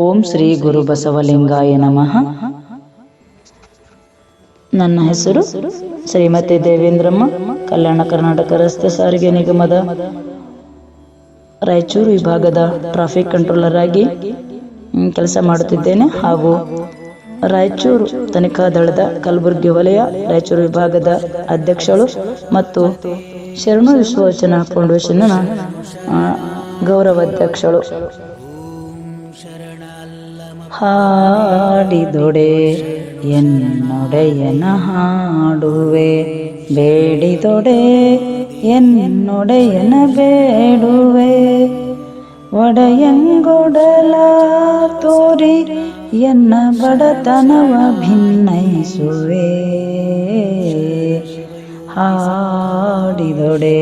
ಓಂ ಶ್ರೀ ಗುರು ಬಸವಲಿಂಗಾಯ ನಮಃ. ನನ್ನ ಹೆಸರು ಶ್ರೀಮತಿ ದೇವೇಂದ್ರಮ್ಮ, ಕಲ್ಯಾಣ ಕರ್ನಾಟಕ ರಸ್ತೆ ಸಾರಿಗೆ ನಿಗಮದ ರಾಯಚೂರು ವಿಭಾಗದ ಟ್ರಾಫಿಕ್ ಕಂಟ್ರೋಲರ್ ಆಗಿ ಕೆಲಸ ಮಾಡುತ್ತಿದ್ದೇನೆ ಹಾಗೂ ರಾಯಚೂರು ತನಿಖಾ ದಳದ ಕಲಬುರಗಿ ವಲಯ ರಾಯಚೂರು ವಿಭಾಗದ ಅಧ್ಯಕ್ಷಳು ಮತ್ತು ಶರಣು ವಿಶ್ವವಚನ ಫೌಂಡೇಶನ್ನ ಗೌರವ ಗೌರವಾಧ್ಯಕ್ಷಳು ಹಾಡಿದೊಡೆ, ಎನ್ನೊಡೆಯನ ಹಾಡುವೆ. ಬೇಡಿದೊಡೆ, ಎನ್ನೊಡೆಯನ ಬೇಡುವೆ. ಒಡೆಯಂಗೊಡಲ ತೋರಿ ಎನ್ನ ಬಡತನವ ಭಿನ್ನಯಿಸುವೆ ಹಾಡಿದೊಡೆ,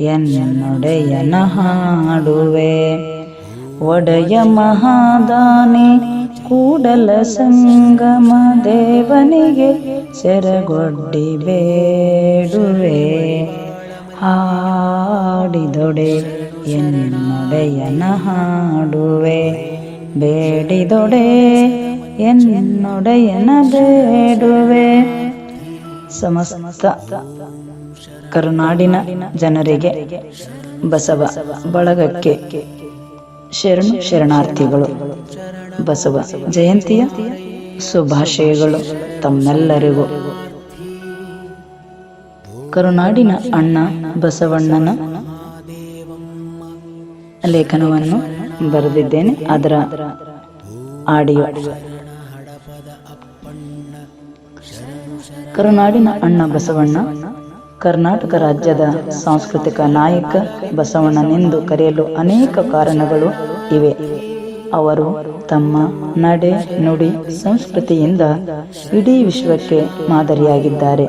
ಎನ್ನೊಡೆಯನ ಹಾಡುವೆ. ಒಡೆಯ ಮಹಾದಾನಿ ಕೂಡಲ ಸಂಗಮ ದೇವನಿಗೆ ಸೆರಗೊಡ್ಡಿ ಬೇಡುವೆ. ಹಾಡಿದೊಡೆ ಎನ್ನೊಡೆಯನ ಹಾಡುವೆ ಬೇಡಿದೊಡೆ ಎನ್ನೊಡೆಯನ ಬೇಡುವೆ ಸಮಸ್ತ ಕರುನಾಡಿನ ಜನರಿಗೆ ಬಸವ ಬಳಗಕ್ಕೆ ಶರಣು ಶರಣಾರ್ಥಿಗಳು. ಬಸವ ಜಯಂತಿಯ ಶುಭಾಶಯಗಳು ತಮ್ಮೆಲ್ಲರಿಗೂ. ಕರುನಾಡಿನ ಅಣ್ಣ ಬಸವಣ್ಣನ ಲೇಖನವನ್ನು ಬರೆದಿದ್ದೇನೆ. ಅದರ ಆಡಿಯೋ. ಕರುನಾಡಿನ ಅಣ್ಣ ಬಸವಣ್ಣ ಕರ್ನಾಟಕ ರಾಜ್ಯದ ಸಾಂಸ್ಕೃತಿಕ ನಾಯಕ ಬಸವಣ್ಣನೆಂದು ಕರೆಯಲು ಅನೇಕ ಕಾರಣಗಳು ಇವೆ. ಅವರು ತಮ್ಮ ನಡೆ, ನುಡಿ, ಸಂಸ್ಕೃತಿಯಿಂದ ಇಡೀ ವಿಶ್ವಕ್ಕೆ ಮಾದರಿಯಾಗಿದ್ದಾರೆ.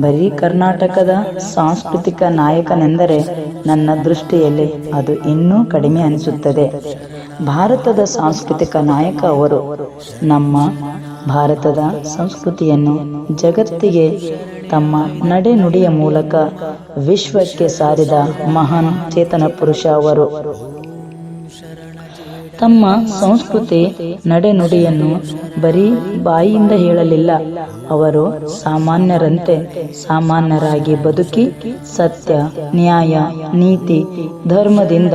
ಬರೀ ಕರ್ನಾಟಕದ ಸಾಂಸ್ಕೃತಿಕ ನಾಯಕನೆಂದರೆ ನನ್ನ ದೃಷ್ಟಿಯಲ್ಲಿ ಅದು ಇನ್ನೂ ಕಡಿಮೆ ಅನಿಸುತ್ತದೆ. ಭಾರತದ ಸಾಂಸ್ಕೃತಿಕ ನಾಯಕ ಅವರು ನಮ್ಮ ಭಾರತದ ಸಂಸ್ಕೃತಿಯನ್ನು ಜಗತ್ತಿಗೆ ತಮ್ಮ ನಡೆ, ನುಡಿಯ ಮೂಲಕ ವಿಶ್ವಕ್ಕೆ ಸಾರಿದ ಮಹಾನ್ ಚೇತನ ಪುರುಷ ಅವರು. ತಮ್ಮ ಸಂಸ್ಕೃತಿ, ನಡೆನುಡಿಯನ್ನು ಬರೀ ಬಾಯಿಯಿಂದ ಹೇಳಲಿಲ್ಲ. ಅವರು ಸಾಮಾನ್ಯರಂತೆ ಸಾಮಾನ್ಯರಾಗಿ ಬದುಕಿ ಸತ್ಯ, ನ್ಯಾಯ, ನೀತಿ, ಧರ್ಮದಿಂದ,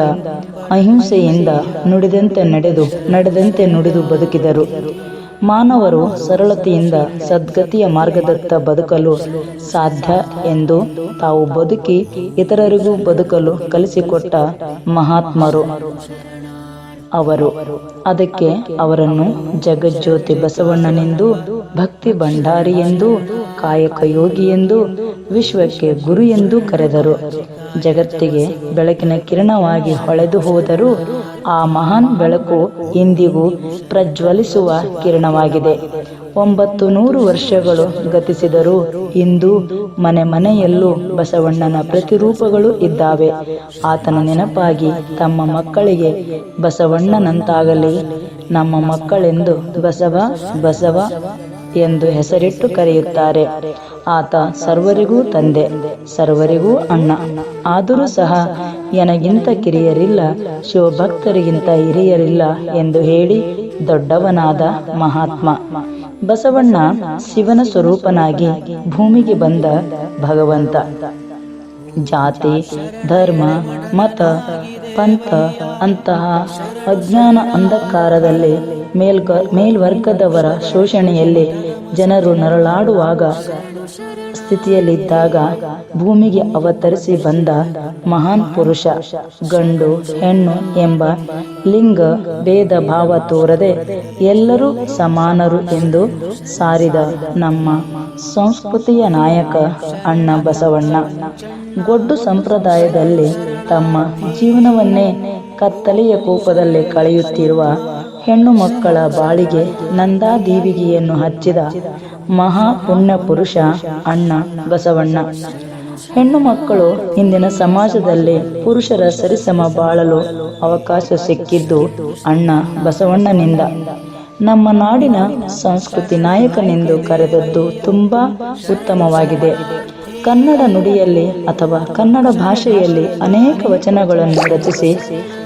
ಅಹಿಂಸೆಯಿಂದ ನುಡಿದಂತೆ ನಡೆದು, ನಡೆದಂತೆ ನುಡಿದು ಬದುಕಿದರು. ಮಾನವರು ಸರಳತೆಯಿಂದ ಸದ್ಗತಿಯ ಮಾರ್ಗದತ್ತ ಬದುಕಲು ಸಾಧ್ಯ ಎಂದು ತಾವು ಬದುಕಿ ಇತರರಿಗೂ ಬದುಕಲು ಕಲಿಸಿಕೊಟ್ಟ ಮಹಾತ್ಮರು. ಅವರು. ಅದಕ್ಕೆ ಅವರನ್ನು ಜಗಜ್ಯೋತಿ ಬಸವಣ್ಣನೆಂದು, ಭಕ್ತಿ ಭಂಡಾರಿ ಎಂದು, ಕಾಯಕ ಯೋಗಿ ಎಂದು, ವಿಶ್ವಕ್ಕೆ ಗುರು ಎಂದು ಕರೆದರು. ಜಗತ್ತಿಗೆ ಬೆಳಕಿನ ಕಿರಣವಾಗಿ ಹೊಳೆದು ಹೋದರೂ ಆ ಮಹಾನ್ ಬೆಳಕು ಇಂದಿಗೂ ಪ್ರಜ್ವಲಿಸುವ ಕಿರಣವಾಗಿದೆ. ಒಂಬತ್ತು ನೂರು ವರ್ಷಗಳು ಗತಿಸಿದರೂ ಇಂದು ಮನೆ ಮನೆಯಲ್ಲೂ ಬಸವಣ್ಣನ ಪ್ರತಿರೂಪಗಳು ಇದ್ದಾವೆ. ಆತನ ನೆನಪಾಗಿ ತಮ್ಮ ಮಕ್ಕಳಿಗೆ ಬಸವಣ್ಣನಂತಾಗಲಿ, ನಮ್ಮ ಮಕ್ಕಳೆಂದು ಬಸವ ಬಸವ ಎಂದು ಹೆಸರಿಟ್ಟು ಕರೆಯುತ್ತಾರೆ. ಆತ ಸರ್ವರಿಗೂ ತಂದೆ, ಸರ್ವರಿಗೂ ಅಣ್ಣ. ಆದರೂ ಸಹ ನನಗಿಂತ ಕಿರಿಯರಿಲ್ಲ, ಶಿವಭಕ್ತರಿಗಿಂತ ಹಿರಿಯರಿಲ್ಲ ಎಂದು ಹೇಳಿ ದೊಡ್ಡವನಾದ ಮಹಾತ್ಮ. ಬಸವಣ್ಣ ಶಿವನ ಸ್ವರೂಪನಾಗಿ ಭೂಮಿಗೆ ಬಂದ ಭಗವಂತ. ಜಾತಿ, ಧರ್ಮ, ಮತ, ಪಂಥ ಅಂತಹ ಅಜ್ಞಾನ ಅಂಧಕಾರದಲ್ಲಿ ಮೇಲ್ಗ, ಮೇಲ್ವರ್ಗದವರ ಶೋಷಣೆಯಲ್ಲಿ ಜನರು ನರಳಾಡುವಾಗ ಸ್ಥಿತಿಯಲ್ಲಿದ್ದಾಗ ಭೂಮಿಗೆ ಅವತರಿಸಿ ಬಂದ ಮಹಾನ್ ಪುರುಷ, ಗಂಡು, ಹೆಣ್ಣು ಎಂಬ ಲಿಂಗ ಭೇದ ಭಾವ ತೋರದೆ ಎಲ್ಲರೂ ಸಮಾನರು ಎಂದು ಸಾರಿದ ನಮ್ಮ ಸಂಸ್ಕೃತಿಯ ನಾಯಕ ಅಣ್ಣ ಬಸವಣ್ಣ. ಗೊಡ್ಡು ಸಂಪ್ರದಾಯದಲ್ಲಿ ತಮ್ಮ ಜೀವನವನ್ನೇ ಕತ್ತಲೆಯ ಕೋಪದಲ್ಲಿ ಕಳೆಯುತ್ತಿರುವ ಹೆಣ್ಣು ಮಕ್ಕಳ ಬಾಳಿಗೆ ನಂದಾದೀವಿಗೆಯನ್ನು ಹಚ್ಚಿದ ಮಹಾ ಪುಣ್ಯ ಪುರುಷ ಅಣ್ಣ ಬಸವಣ್ಣ. ಹೆಣ್ಣು ಮಕ್ಕಳು ಇಂದಿನ ಸಮಾಜದಲ್ಲಿ ಪುರುಷರ ಸರಿಸಮ ಬಾಳಲು ಅವಕಾಶ ಸಿಕ್ಕಿದ್ದು ಅಣ್ಣ ಬಸವಣ್ಣನಿಂದ. ನಮ್ಮ ನಾಡಿನ ಸಂಸ್ಕೃತಿ ನಾಯಕನೆಂದು ಕರೆದದ್ದು ತುಂಬಾ ಉತ್ತಮವಾಗಿದೆ. ಕನ್ನಡ ನುಡಿಯಲ್ಲಿ ಅಥವಾ ಕನ್ನಡ ಭಾಷೆಯಲ್ಲಿ ಅನೇಕ ವಚನಗಳನ್ನು ರಚಿಸಿ,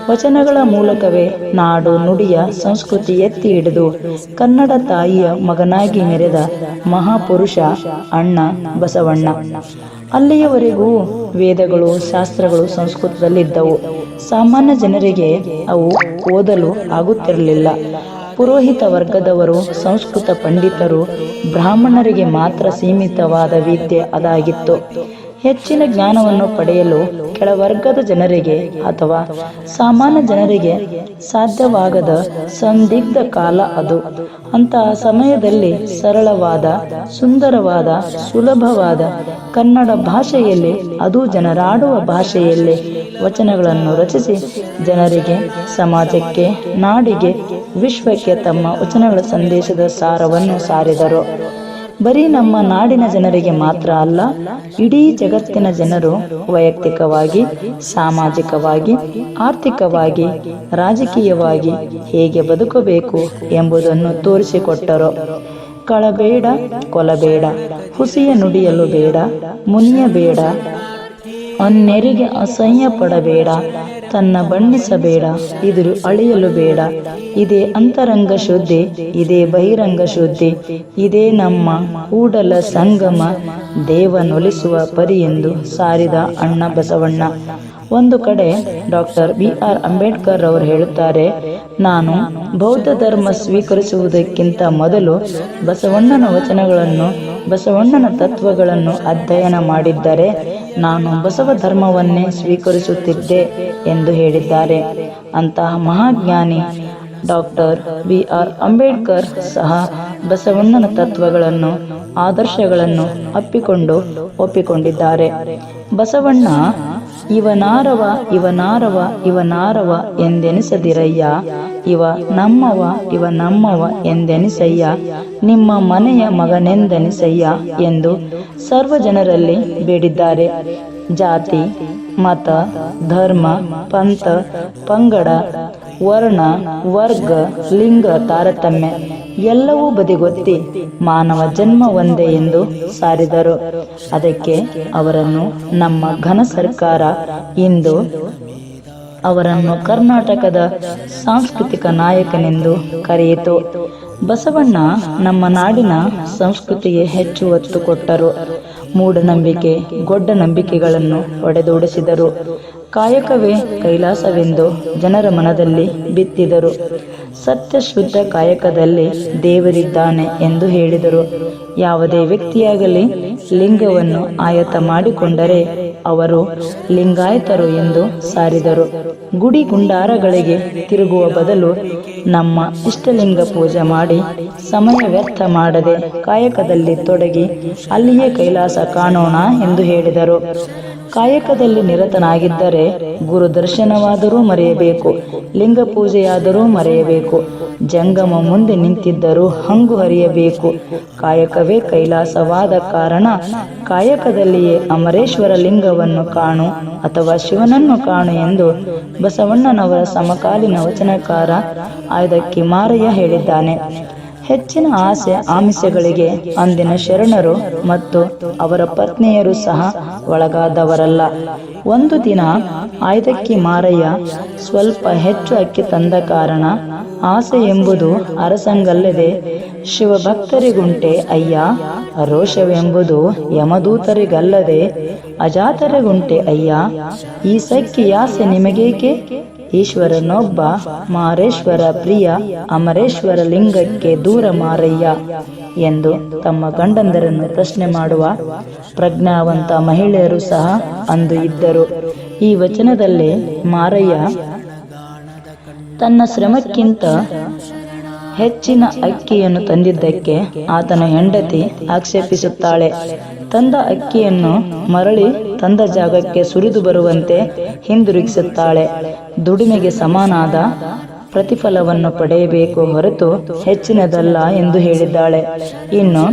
ವಚನಗಳ ಮೂಲಕವೇ ನಾಡು ನುಡಿಯ ಸಂಸ್ಕೃತಿ ಎತ್ತಿ ಹಿಡಿದು ಕನ್ನಡ ತಾಯಿಯ ಮಗನಾಗಿ ಮೆರೆದ ಮಹಾಪುರುಷ ಅಣ್ಣ ಬಸವಣ್ಣ. ಅಲ್ಲಿಯವರೆಗೂ ವೇದಗಳು, ಶಾಸ್ತ್ರಗಳು ಸಂಸ್ಕೃತದಲ್ಲಿದ್ದವು. ಸಾಮಾನ್ಯ ಜನರಿಗೆ ಅವು ಓದಲು ಆಗುತ್ತಿರಲಿಲ್ಲ. ಪುರೋಹಿತ ವರ್ಗದವರು ಸಂಸ್ಕೃತ ಪಂಡಿತರು ಬ್ರಾಹ್ಮಣರಿಗೆ ಮಾತ್ರ ಸೀಮಿತವಾದ ವಿದ್ಯೆ ಅದಾಗಿತ್ತು. ಹೆಚ್ಚಿನ ಜ್ಞಾನವನ್ನು ಪಡೆಯಲು ಕೆಳವರ್ಗದ ಜನರಿಗೆ ಅಥವಾ ಸಾಮಾನ್ಯ ಜನರಿಗೆ ಸಾಧ್ಯವಾಗದ ಸಂದಿಗ್ಧ ಕಾಲ ಅದು. ಅಂತಹ ಸಮಯದಲ್ಲಿ ಸರಳವಾದ, ಸುಂದರವಾದ, ಸುಲಭವಾದ ಕನ್ನಡ ಭಾಷೆಯಲ್ಲಿ, ಅದು ಜನರಾಡುವ ಭಾಷೆಯಲ್ಲಿ ವಚನಗಳನ್ನು ರಚಿಸಿ ಜನರಿಗೆ, ಸಮಾಜಕ್ಕೆ, ನಾಡಿಗೆ, ವಿಶ್ವಕ್ಕೆ ತಮ್ಮ ವಚನಗಳ ಸಂದೇಶದ ಸಾರವನ್ನು ಸಾರಿದರು. ಬರೀ ನಮ್ಮ ನಾಡಿನ ಜನರಿಗೆ ಮಾತ್ರ ಅಲ್ಲ, ಇಡೀ ಜಗತ್ತಿನ ಜನರು ವೈಯಕ್ತಿಕವಾಗಿ, ಸಾಮಾಜಿಕವಾಗಿ, ಆರ್ಥಿಕವಾಗಿ, ರಾಜಕೀಯವಾಗಿ ಹೇಗೆ ಬದುಕಬೇಕು ಎಂಬುದನ್ನು ತೋರಿಸಿಕೊಟ್ಟರು. ಕಳಬೇಡ, ಕೊಲಬೇಡ, ಹುಸಿಯ ನುಡಿಯಲು ಬೇಡ ಮುನಿಯಬೇಡ ಅನ್ನೆರಿಗೆ ಅಸಹ್ಯ ಪಡಬೇಡ ತನ್ನ ಬಣ್ಣಿಸಬೇಡ ಇದು ಅಳೆಯಲು ಬೇಡ. ಇದೇ ಅಂತರಂಗ ಶುದ್ಧಿ, ಇದೇ ಬಹಿರಂಗ ಶುದ್ಧಿ, ಇದೇ ನಮ್ಮ ಕೂಡಲ ಸಂಗಮ ದೇವನೊಲಿಸುವ ಪರಿ ಎಂದು ಸಾರಿದ ಅಣ್ಣ ಬಸವಣ್ಣ. ಒಂದು ಕಡೆ ಡಾಕ್ಟರ್ ಬಿ ಆರ್ ಅಂಬೇಡ್ಕರ್ ಅವರು ಹೇಳುತ್ತಾರೆ, ನಾನು ಬೌದ್ಧ ಧರ್ಮ ಸ್ವೀಕರಿಸುವುದಕ್ಕಿಂತ ಮೊದಲು ಬಸವಣ್ಣನ ವಚನಗಳನ್ನು, ಬಸವಣ್ಣನ ತತ್ವಗಳನ್ನು ಅಧ್ಯಯನ ಮಾಡಿದ್ದರೆ ನಾನು ಬಸವ ಧರ್ಮವನ್ನೇ ಸ್ವೀಕರಿಸುತ್ತಿದ್ದೆ ಎಂದು ಹೇಳಿದ್ದಾರೆ. ಅಂತಹ ಮಹಾಜ್ಞಾನಿ ಡಾಕ್ಟರ್ ಬಿ ಆರ್ ಅಂಬೇಡ್ಕರ್ ಸಹ ಬಸವಣ್ಣನ ತತ್ವಗಳನ್ನು, ಆದರ್ಶಗಳನ್ನು ಅಪ್ಪಿಕೊಂಡು ಒಪ್ಪಿಕೊಂಡಿದ್ದಾರೆ. ಬಸವಣ್ಣ ಇವನಾರವ ಇವನಾರವ ಇವನಾರವ ಎಂದೆನಿಸದಿರಯ್ಯ. ಇವ ನಮ್ಮವ ಇವ ನಮ್ಮವ ಎಂದೆನಿಸಯ್ಯ. ನಿಮ್ಮ ಮನೆಯ ಮಗನೆಂದೆನಿಸಯ್ಯ ಎಂದು ಸರ್ವ ಜನರಲ್ಲಿ ಬೇಡಿದ್ದಾರೆ. ಜಾತಿ ಮತ, ಧರ್ಮ, ಪಂಥ, ಪಂಗಡ, ವರ್ಣ, ವರ್ಗ, ಲಿಂಗ, ತಾರತಮ್ಯ ಎಲ್ಲವೂ ಬದಿಗೊತ್ತಿ ಮಾನವ ಜನ್ಮ ಒಂದೇ ಎಂದು ಸಾರಿದರು. ಅದಕ್ಕೆ ಅವರನ್ನು ನಮ್ಮ ಘನ ಸರ್ಕಾರ ಇಂದು ಅವರನ್ನು ಕರ್ನಾಟಕದ ಸಾಂಸ್ಕೃತಿಕ ನಾಯಕನೆಂದು ಕರೆಯಿತು. ಬಸವಣ್ಣ ನಮ್ಮ ನಾಡಿನ ಸಂಸ್ಕೃತಿಗೆ ಹೆಚ್ಚು ಒತ್ತು ಕೊಟ್ಟರು. ಮೂಢನಂಬಿಕೆ ಗೊಡ್ಡ ನಂಬಿಕೆಗಳನ್ನು ಒಡೆದೋಡಿಸಿದರು. ಕಾಯಕವೇ ಕೈಲಾಸವೆಂದು ಜನರ ಮನದಲ್ಲಿ ಬಿತ್ತಿದರು. ಸತ್ಯ ಶುದ್ಧ ಕಾಯಕದಲ್ಲಿ ದೇವರಿದ್ದಾನೆ ಎಂದು ಹೇಳಿದರು. ಯಾವುದೇ ವ್ಯಕ್ತಿಯಾಗಲಿ ಲಿಂಗವನ್ನು ಆಯತ ಮಾಡಿಕೊಂಡರೆ ಅವರು ಲಿಂಗಾಯತರು ಎಂದು ಸಾರಿದರು. ಗುಡಿ ಗುಂಡಾರಗಳಿಗೆ ತಿರುಗುವ ಬದಲು ನಮ್ಮ ಇಷ್ಟಲಿಂಗ ಪೂಜೆ ಮಾಡಿ ಸಮಯ ವ್ಯರ್ಥ ಮಾಡದೆ ಕಾಯಕದಲ್ಲಿ ತೊಡಗಿ ಅಲ್ಲಿಯೇ ಕೈಲಾಸ ಕಾಣೋಣ ಎಂದು ಹೇಳಿದರು. ಕಾಯಕದಲ್ಲಿ ನಿರತನಾಗಿದ್ದರೆ ಗುರು ದರ್ಶನವಾದರೂ ಮರೆಯಬೇಕು, ಲಿಂಗ ಪೂಜೆಯಾದರೂ ಮರೆಯಬೇಕು, ಜಂಗಮ ಮುಂದೆ ನಿಂತಿದ್ದರೂ ಹಂಗು ಹರಿಯಬೇಕು. ಕಾಯಕವೇ ಕೈಲಾಸವಾದ ಕಾರಣ ಕಾಯಕದಲ್ಲಿಯೇ ಅಮರೇಶ್ವರ ಲಿಂಗವನ್ನು ಕಾಣು ಅಥವಾ ಶಿವನನ್ನು ಕಾಣು ಎಂದು ಬಸವಣ್ಣನವರ ಸಮಕಾಲೀನ ವಚನಕಾರ ಆಯ್ದಕ್ಕಿ ಮಾರಯ್ಯ ಹೇಳಿದ್ದಾನೆ. ಹೆಚ್ಚಿನ ಆಸೆ ಆಮಿಷಗಳಿಗೆ ಅಂದಿನ ಶರಣರು ಮತ್ತು ಅವರ ಪತ್ನಿಯರು ಸಹ ಒಳಗಾದವರಲ್ಲ. ಒಂದು ದಿನ ಆಯ್ದಕ್ಕಿ ಮಾರಯ್ಯ ಸ್ವಲ್ಪ ಹೆಚ್ಚು ಅಕ್ಕಿ ತಂದ ಕಾರಣ ಆಸೆ ಎಂಬುದು ಅರಸಂಗಲ್ಲದೆ ಶಿವಭಕ್ತರಿಗುಂಟೆ ಅಯ್ಯ, ರೋಷವೆಂಬುದು ಯಮದೂತರಿಗಲ್ಲದೆ ಅಜಾತರಿಗುಂಟೆ ಅಯ್ಯ, ಈ ಸಕ್ಕಿ ಆಸೆ ನಿಮಗೇಕೆ? ಈಶ್ವರನೊಬ್ಬ ಮಾರೇಶ್ವರ ಪ್ರಿಯ ಅಮರೇಶ್ವರ ಲಿಂಗಕ್ಕೆ ದೂರ ಮಾರಯ್ಯ ಎಂದು ತಮ್ಮ ಗಂಡಂದರನ್ನು ಪ್ರಶ್ನೆ ಮಾಡುವ ಪ್ರಜ್ಞಾವಂತ ಮಹಿಳೆಯರು ಸಹ ಅಂದು ಇದ್ದರು. ಈ ವಚನದಲ್ಲಿ ಮಾರಯ್ಯ ತನ್ನ ಶ್ರಮಕ್ಕಿಂತ ಹೆಚ್ಚಿನ ಅಕ್ಕಿಯನ್ನು ತಂದಿದ್ದಕ್ಕೆ ಆತನ ಹೆಂಡತಿ ಆಕ್ಷೇಪಿಸುತ್ತಾಳೆ. ತಂದ ಅಕ್ಕಿಯನ್ನು ಮರಳಿ ತಂದ ಜಾಗಕ್ಕೆ ಸುರಿದು ಬರುವಂತೆ ಹಿಂದಿರುಗಿಸುತ್ತಾಳೆ. ದುಡಿಮೆಗೆ ಸಮಾನಾದ ಪ್ರತಿಫಲವನ್ನು ಪಡೆಯಬೇಕು ಹೊರತು ಹೆಚ್ಚಿನದಲ್ಲ ಎಂದು ಹೇಳಿದ್ದಾಳೆ. ಇನ್ನು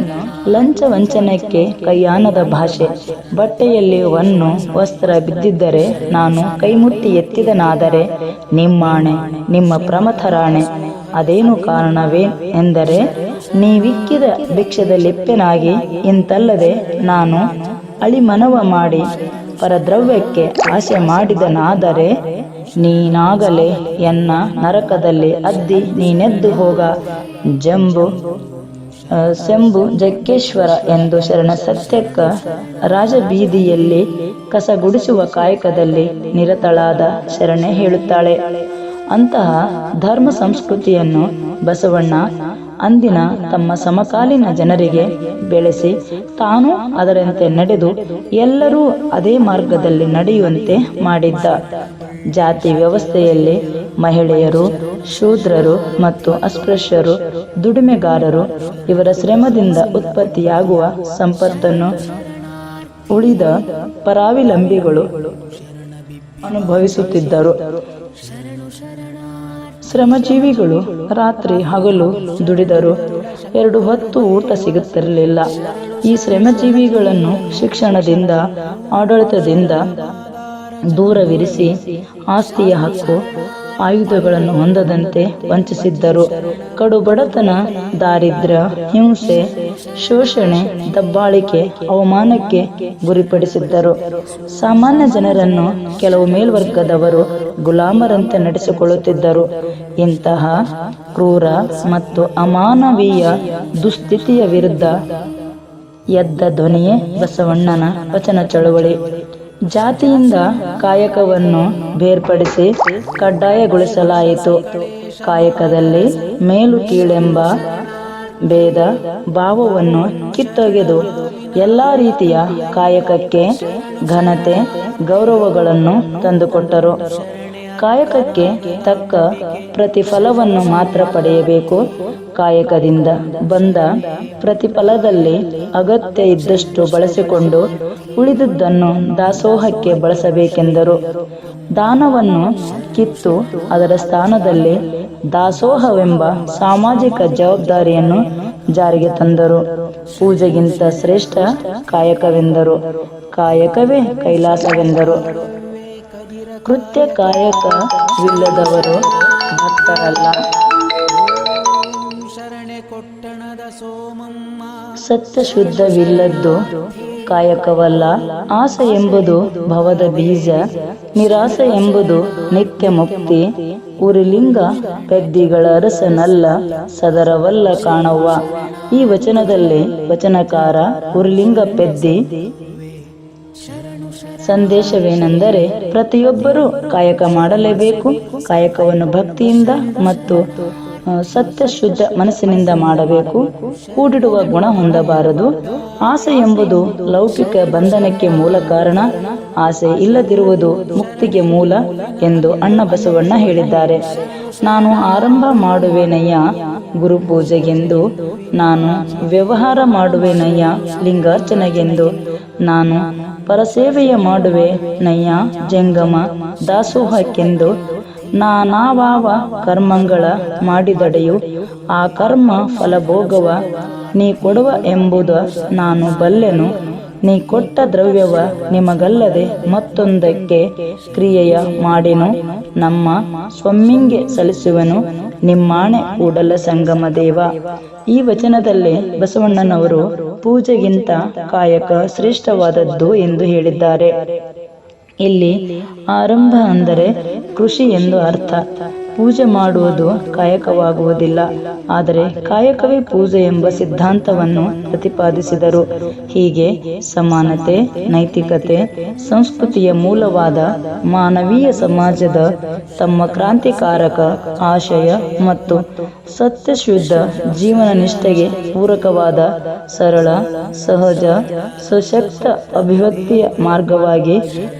ಲಂಚ ವಂಚನಕ್ಕೆ ಕೈಯಾನದ ಭಾಷೆ. ಬಟ್ಟೆಯಲ್ಲಿ ಒನ್ನು ವಸ್ತ್ರ ಬಿದ್ದಿದ್ದರೆ ನಾನು ಕೈಮುಟ್ಟಿ ಎತ್ತಿದನಾದರೆ, ನಿಮ್ಮಾಣೆ, ನಿಮ್ಮ ಪ್ರಮಥರಾಣೆ ಅದೇನು ಕಾರಣವೇ ಎಂದರೆ, ನೀವಿಕ್ಕಿದ ಭಿಕ್ಷದ ಲಿಪ್ಪೆನಾಗಿ ಇಂತಲ್ಲದೆ ನಾನು ಅಳಿಮನವ ಮಾಡಿ ಪರದ್ರವ್ಯಕ್ಕೆ ಆಸೆ ಮಾಡಿದನಾದರೆ, ನೀನಾಗಲೇ ಎನ್ನ ನರಕದಲ್ಲಿ ಅದ್ದಿ ನೀನೆದ್ದು ಹೋಗ. ಜಂಬು ಸೆಂಬು ಜಕ್ಕೇಶ್ವರ ಎಂದು ಶರಣ ಸತ್ಯಕ್ಕ ರಾಜಬೀದಿಯಲ್ಲಿ ಕಸ ಗುಡಿಸುವ ಕಾಯಕದಲ್ಲಿ ನಿರತಳಾದ ಶರಣೆ ಹೇಳುತ್ತಾಳೆ. ಅಂತಹ ಧರ್ಮ ಸಂಸ್ಕೃತಿಯನ್ನು ಬಸವಣ್ಣ ಅಂದಿನ ತಮ್ಮ ಸಮಕಾಲೀನ ಜನರಿಗೆ ಬೆಳೆಸಿ ತಾನು ಅದರಂತೆ ನಡೆದು ಎಲ್ಲರೂ ಅದೇ ಮಾರ್ಗದಲ್ಲಿ ನಡೆಯುವಂತೆ ಮಾಡಿದ್ದ. ಜಾತಿ ವ್ಯವಸ್ಥೆಯಲ್ಲಿ ಮಹಿಳೆಯರು, ಶೂದ್ರರು ಮತ್ತು ಅಸ್ಪೃಶ್ಯರು, ದುಡಿಮೆಗಾರರು ಇವರ ಶ್ರಮದಿಂದ ಉತ್ಪತ್ತಿಯಾಗುವ ಸಂಪತ್ತನ್ನು ಉಳಿದ ಪರಾವಿಲಂಬಿಗಳು ಅನುಭವಿಸುತ್ತಿದ್ದರು. ಶ್ರಮಜೀವಿಗಳು ರಾತ್ರಿ ಹಗಲು ದುಡಿದರು. ಎರಡು ಹೊತ್ತು ಊಟ ಸಿಗುತ್ತಿರಲಿಲ್ಲ. ಈ ಶ್ರಮಜೀವಿಗಳನ್ನು ಶಿಕ್ಷಣದಿಂದ, ಆಡಳಿತದಿಂದ ದೂರವಿರಿಸಿ ಆಸ್ತಿಯ ಹಕ್ಕು ಆಯುಧಗಳನ್ನು ಹೊಂದದಂತೆ ವಂಚಿಸಿದ್ದರು. ಕಡು ಬಡತನ ದಾರಿದ್ರ್ಯ ಹಿಂಸೆ, ಶೋಷಣೆ, ದಬ್ಬಾಳಿಕೆ, ಅವಮಾನಕ್ಕೆ ಗುರಿಪಡಿಸಿದ್ದರು. ಸಾಮಾನ್ಯ ಜನರನ್ನು ಕೆಲವು ಮೇಲ್ವರ್ಗದವರು ಗುಲಾಮರಂತೆ ನಡೆಸಿಕೊಳ್ಳುತ್ತಿದ್ದರು. ಇಂತಹ ಕ್ರೂರ ಮತ್ತು ಅಮಾನವೀಯ ದುಸ್ಥಿತಿಯ ವಿರುದ್ಧ ಎದ್ದ ಧ್ವನಿಯೇ ಬಸವಣ್ಣನ ವಚನ ಚಳುವಳಿ. ಜಾತಿಯಿಂದ ಕಾಯಕವನ್ನು ಬೇರ್ಪಡಿಸಿ ಕಡ್ಡಾಯಗೊಳಿಸಲಾಯಿತು. ಕಾಯಕದಲ್ಲಿ ಮೇಲು ಕೀಳೆಂಬ ಭೇದ ಭಾವವನ್ನು ಕಿತ್ತೊಗೆದು ಎಲ್ಲ ರೀತಿಯ ಕಾಯಕಕ್ಕೆ ಘನತೆ ಗೌರವಗಳನ್ನು ತಂದುಕೊಟ್ಟರು. ಕಾಯಕಕ್ಕೆ ತಕ್ಕ ಪ್ರತಿಫಲವನ್ನು ಮಾತ್ರ ಪಡೆಯಬೇಕು. ಕಾಯಕದಿಂದ ಬಂದ ಪ್ರತಿಫಲದಲ್ಲಿ ಅಗತ್ಯ ಇದ್ದಷ್ಟು ಬಳಸಿಕೊಂಡು ಉಳಿದದ್ದನ್ನು ದಾಸೋಹಕ್ಕೆ ಬಳಸಬೇಕೆಂದರು. ದಾನವನ್ನು ಕಿತ್ತು ಅದರ ಸ್ಥಾನದಲ್ಲಿ ದಾಸೋಹವೆಂಬ ಸಾಮಾಜಿಕ ಜವಾಬ್ದಾರಿಯನ್ನು ಜಾರಿಗೆ ತಂದರು. ಪೂಜೆಗಿಂತ ಶ್ರೇಷ್ಠ ಕಾಯಕವೆಂದರು. ಕಾಯಕವೇ ಕೈಲಾಸವೆಂದರು. ಕೃತ್ಯ ಕಾಯಕವಿಲ್ಲದವರು ಭಕ್ತರಲ್ಲ. ಸತ್ಯ ಶುದ್ಧವಿಲ್ಲದ್ದು ಕಾಯಕವಲ್ಲ. ಆಸೆ ಎಂಬುದು ಭವದ ಬೀಜ, ನಿರಾಸೆ ಎಂಬುದು ನಿತ್ಯ ಮುಕ್ತಿ. ಉರಿಲಿಂಗ ಪೆದ್ದಿಗಳ ಅರಸನಲ್ಲ, ಸದರವಲ್ಲ ಕಾಣವ್ವ. ಈ ವಚನದಲ್ಲಿ ವಚನಕಾರ ಉರಿಲಿಂಗ ಪೆದ್ದಿ ಸಂದೇಶವೇನೆಂದರೆ ಪ್ರತಿಯೊಬ್ಬರೂ ಕಾಯಕ ಮಾಡಲೇಬೇಕು. ಕಾಯಕವನ್ನು ಭಕ್ತಿಯಿಂದ ಮತ್ತು ಸತ್ಯ ಶುದ್ಧ ಮನಸ್ಸಿನಿಂದ ಮಾಡಬೇಕು. ಕೂಡಿಡುವ ಗುಣ ಹೊಂದಬಾರದು. ಆಸೆ ಎಂಬುದು ಲೌಕಿಕ ಬಂಧನಕ್ಕೆ ಮೂಲ ಕಾರಣ. ಆಸೆ ಇಲ್ಲದಿರುವುದು ಮುಕ್ತಿಗೆ ಮೂಲ ಎಂದು ಅಣ್ಣ ಬಸವಣ್ಣ ಹೇಳಿದ್ದಾರೆ. ನಾನು ಆರಂಭ ಮಾಡುವೆನಯ್ಯ ಗುರು ಪೂಜೆಗೆಂದು ನಾನು ವ್ಯವಹಾರ ಮಾಡುವೆನಯ್ಯ ಲಿಂಗಾರ್ಚನೆಗೆಂದು, ನಾನು ಪರಸೇವೆಯ ಮಾಡುವೆ, ನಯ್ಯ, ಜಂಗಮ, ದಾಸೋಹಕ್ಕೆಂದು ನಾನಾವಾವ ಕರ್ಮಗಳ ಮಾಡಿದಡೆಯು, ಆ ಕರ್ಮ ಫಲಭೋಗವ, ನೀ ಕೊಡುವ ಎಂಬುದ ನಾನು ಬಲ್ಲೆನು. ನೀ ಕೊಟ್ಟ ದ್ರವ್ಯವ ನಿಮಗಲ್ಲದೆ ಮತ್ತೊಂದಕ್ಕೆ ಕ್ರಿಯೆಯ ಮಾಡಿನು. ನಮ್ಮ ಸ್ವಮ್ಮಿಂಗೆ ಸಲ್ಲಿಸುವನು. ನಿಮ್ಮಾಣೆ ಕೂಡಲ ಸಂಗಮ ದೇವ. ಈ ವಚನದಲ್ಲಿ ಬಸವಣ್ಣನವರು ಪೂಜೆಗಿಂತ ಕಾಯಕ ಶ್ರೇಷ್ಠವಾದದ್ದು ಎಂದು ಹೇಳಿದ್ದಾರೆ. ಇಲ್ಲಿ ಆರಂಭ ಅಂದರೆ ಕೃಷಿ ಎಂದು ಅರ್ಥ. ಪೂಜೆ ಮಾಡುವುದು ಕಾಯಕವಾಗುವುದಿಲ್ಲ. ಆದರೆ ಕಾಯಕವೇ ಪೂಜೆ ಎಂಬ ಸಿದ್ಧಾಂತವನ್ನು ಪ್ರತಿಪಾದಿಸಿದರು. ಹೀಗೆ ಸಮಾನತೆ, ನೈತಿಕತೆ, ಸಂಸ್ಕೃತಿಯ ಮೂಲವಾದ ಮಾನವೀಯ ಸಮಾಜದ ತಮ್ಮ ಕ್ರಾಂತಿಕಾರಕ ಆಶಯ ಮತ್ತು ಸತ್ಯಶುದ್ಧ ಜೀವನ ನಿಷ್ಠೆಗೆ ಪೂರಕವಾದ ಸರಳ, ಸಹಜ, ಸಶಕ್ತ ಅಭಿವ್ಯಕ್ತಿಯ ಮಾರ್ಗವಾಗಿ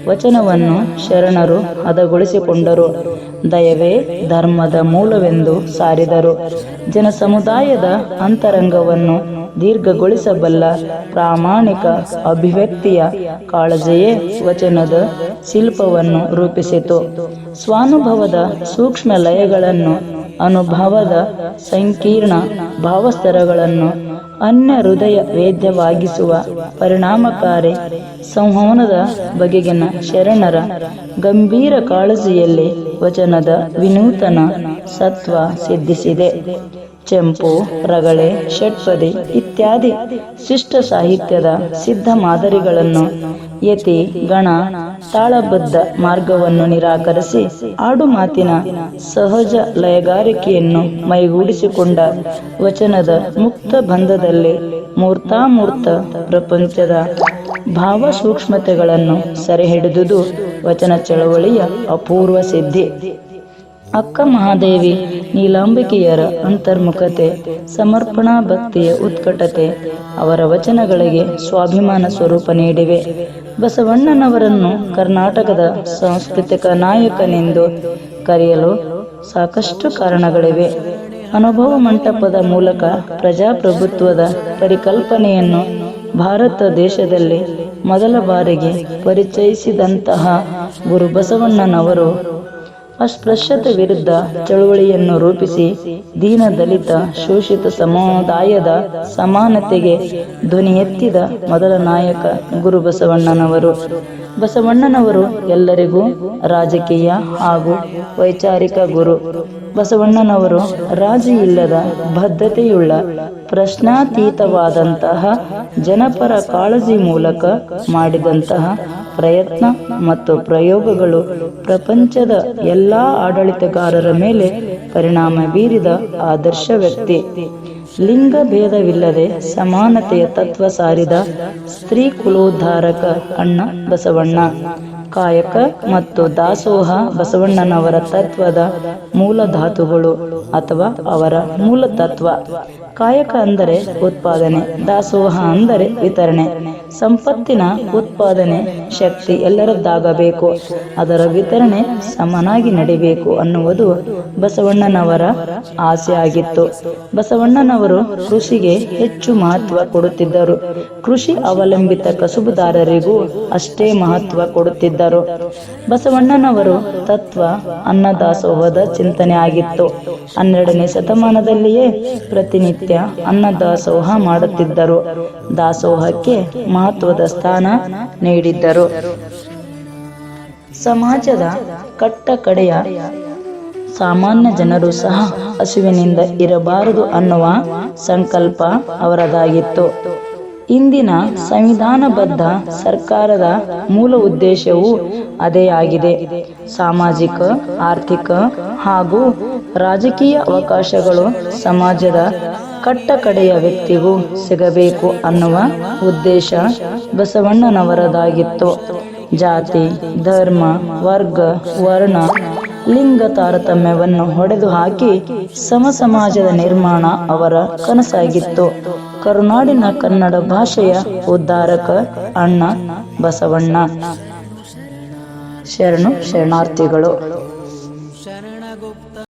ವಚನವನ್ನು ಶರಣರು ಹದಗೊಳಿಸಿಕೊಂಡರು. ದಯವೇ ಧರ್ಮದ ಮೂಲವೆಂದು ಸಾರಿದರು. ಜನಸಮುದಾಯದ ಅಂತರಂಗವನ್ನು ದೀರ್ಘಗೊಳಿಸಬಲ್ಲ ಪ್ರಾಮಾಣಿಕ ಅಭಿವ್ಯಕ್ತಿಯ ಕಾಳಜಿಯೇ ವಚನದ ಶಿಲ್ಪವನ್ನು ರೂಪಿಸಿತು. ಸ್ವಾನುಭವದ ಸೂಕ್ಷ್ಮ ಲಯಗಳನ್ನು, ಅನುಭವದ ಸಂಕೀರ್ಣ ಭಾವಸ್ತರಗಳನ್ನು ಅನ್ಯ ಹೃದಯ ವೇದ್ಯವಾಗಿಸುವ ಪರಿಣಾಮಕಾರಿ ಸಂವಹನದ ಬಗೆಗಿನ ಶರಣರ ಗಂಭೀರ ಕಾಳಜಿಯಲ್ಲಿ ವಚನದ ವಿನೂತನ ಸತ್ವ ಸಿದ್ಧಿಸಿದೆ. ಚೆಂಪು ರಗಳೆ, ಷಟ್ಪದಿ ಇತ್ಯಾದಿ ಶಿಷ್ಟ ಸಾಹಿತ್ಯದ ಸಿದ್ಧ ಮಾದರಿಗಳನ್ನು ಯತಿ, ಗಣ, ತಾಳಬದ್ಧ ಮಾರ್ಗವನ್ನು ನಿರಾಕರಿಸಿ ಆಡು ಮಾತಿನ ಸಹಜ ಲಯಗಾರಿಕೆಯನ್ನು ಮೈಗೂಡಿಸಿಕೊಂಡ ವಚನದ ಮುಕ್ತ ಬಂಧದಲ್ಲಿ ಮೂರ್ತಾಮೂರ್ತ ಪ್ರಪಂಚದ ಭಾವ ಸೂಕ್ಷ್ಮತೆಗಳನ್ನು ಸೆರೆಹಿಡಿದುದು ವಚನ ಚಳವಳಿಯ ಅಪೂರ್ವ ಸಿದ್ಧಿ. ಅಕ್ಕ ಮಹಾದೇವಿ, ನೀಲಾಂಬಿಕೆಯರ ಅಂತರ್ಮುಖತೆ, ಸಮರ್ಪಣಾ ಭಕ್ತಿಯ ಉತ್ಕಟತೆ, ಅವರ ವಚನಗಳಿಗೆ ಸ್ವಾಭಿಮಾನ ಸ್ವರೂಪ ನೀಡಿವೆ. ಬಸವಣ್ಣನವರನ್ನು ಕರ್ನಾಟಕದ ಸಾಂಸ್ಕೃತಿಕ ನಾಯಕನೆಂದು ಕರೆಯಲು ಸಾಕಷ್ಟು ಕಾರಣಗಳಿವೆ. ಅನುಭವ ಮಂಟಪದ ಮೂಲಕ ಪ್ರಜಾಪ್ರಭುತ್ವದ ಪರಿಕಲ್ಪನೆಯನ್ನು ಭಾರತ ದೇಶದಲ್ಲಿ ಮೊದಲ ಬಾರಿಗೆ ಪರಿಚಯಿಸಿದಂತಹ ಗುರು ಬಸವಣ್ಣನವರು ಅಸ್ಪೃಶ್ಯತೆ ವಿರುದ್ಧ ಚಳುವಳಿಯನ್ನು ರೂಪಿಸಿ ದೀನ ದಲಿತ, ಶೋಷಿತ ಸಮುದಾಯದ ಸಮಾನತೆಗೆ ಧ್ವನಿ ಎತ್ತಿದ ಮೊದಲ ನಾಯಕ ಗುರು ಬಸವಣ್ಣನವರು. ಬಸವಣ್ಣನವರು ಎಲ್ಲರಿಗೂ ರಾಜಕೀಯ ಹಾಗೂ ವೈಚಾರಿಕ ಗುರು. ಬಸವಣ್ಣನವರು ರಾಜಿ ಇಲ್ಲದ ಬದ್ಧತೆಯುಳ್ಳ ಪ್ರಶ್ನಾತೀತವಾದಂತಹ ಜನಪರ ಕಾಳಜಿ ಮೂಲಕ ಮಾಡಿದಂತಹ ಪ್ರಯತ್ನ ಮತ್ತು ಪ್ರಯೋಗಗಳು ಪ್ರಪಂಚದ ಎಲ್ಲ ಆಡಳಿತಗಾರರ ಮೇಲೆ ಪರಿಣಾಮ ಬೀರಿದ ಆದರ್ಶ ವ್ಯಕ್ತಿ. ಲಿಂಗ ಭೇದವಿಲ್ಲದೆ ಸಮಾನತೆಯ ತತ್ವ ಸಾರಿದ ಸ್ತ್ರೀ ಕುಲೋದ್ಧಾರಕ ಅಣ್ಣ ಬಸವಣ್ಣ. ಕಾಯಕ ಮತ್ತು ದಾಸೋಹ ಬಸವಣ್ಣನವರ ತತ್ವದ ಮೂಲ ಧಾತುಗಳು ಅಥವಾ ಅವರ ಮೂಲ ತತ್ವ. ಕಾಯಕ ಅಂದರೆ ಉತ್ಪಾದನೆ, ದಾಸೋಹ ಅಂದರೆ ವಿತರಣೆ, ಸಂಪತ್ತಿನ ಉತ್ಪಾದನೆ, ಶಕ್ತಿ ಎಲ್ಲರದ್ದಾಗಬೇಕು. ಅದರ ವಿತರಣೆ ಸಮನಾಗಿ ನಡಿಬೇಕು ಅನ್ನುವುದು ಬಸವಣ್ಣನವರ ಆಸೆ ಆಗಿತ್ತು. ಬಸವಣ್ಣನವರು ಕೃಷಿಗೆ ಹೆಚ್ಚು ಮಹತ್ವ ಕೊಡುತ್ತಿದ್ದರು. ಕೃಷಿ ಅವಲಂಬಿತ ಕಸುಬುದಾರರಿಗೂ ಅಷ್ಟೇ ಮಹತ್ವ ಕೊಡುತ್ತಿದ್ದರು. ಬಸವಣ್ಣನವರು ತತ್ವ ಅನ್ನದಾಸೋಹದ ಚಿಂತನೆ ಆಗಿತ್ತು. ಹನ್ನೆರಡನೇ ಶತಮಾನದಲ್ಲಿಯೇ ಪ್ರತಿನಿತ್ಯ ಅನ್ನದಾಸೋಹ ಮಾಡುತ್ತಿದ್ದರು. ದಾಸೋಹಕ್ಕೆ ಮಹತ್ವದ ಸ್ಥಾನ ನೀಡಿದ್ದರು. ಸಮಾಜದ ಕಟ್ಟ ಕಡೆಯ ಸಾಮಾನ್ಯ ಜನರು ಸಹ ಹಸುವಿನಿಂದ ಇರಬಾರದು ಅನ್ನುವ ಸಂಕಲ್ಪ ಅವರದಾಗಿತ್ತು. ಇಂದಿನ ಸಂವಿಧಾನಬದ್ಧ ಸರ್ಕಾರದ ಮೂಲ ಉದ್ದೇಶವೂ ಅದೇ ಆಗಿದೆ. ಸಾಮಾಜಿಕ, ಆರ್ಥಿಕ ಹಾಗೂ ರಾಜಕೀಯ ಅವಕಾಶಗಳು ಸಮಾಜದ ಕಟ್ಟ ಕಡೆಯ ವ್ಯಕ್ತಿಗೂ ಸಿಗಬೇಕು ಅನ್ನುವ ಉದ್ದೇಶ ಬಸವಣ್ಣನವರದಾಗಿತ್ತು. ಜಾತಿ, ಧರ್ಮ, ವರ್ಗ, ವರ್ಣ, ಲಿಂಗ ತಾರತಮ್ಯವನ್ನು ಹೊಡೆದು ಹಾಕಿ ಸಮ ಸಮಾಜದ ನಿರ್ಮಾಣ ಅವರ ಕನಸಾಗಿತ್ತು. ಕರುನಾಡಿನ ಕನ್ನಡ ಭಾಷೆಯ ಉದ್ಧಾರಕ ಅಣ್ಣ ಬಸವಣ್ಣ. ಶರಣು ಶರಣಾರ್ಥಿಗಳು.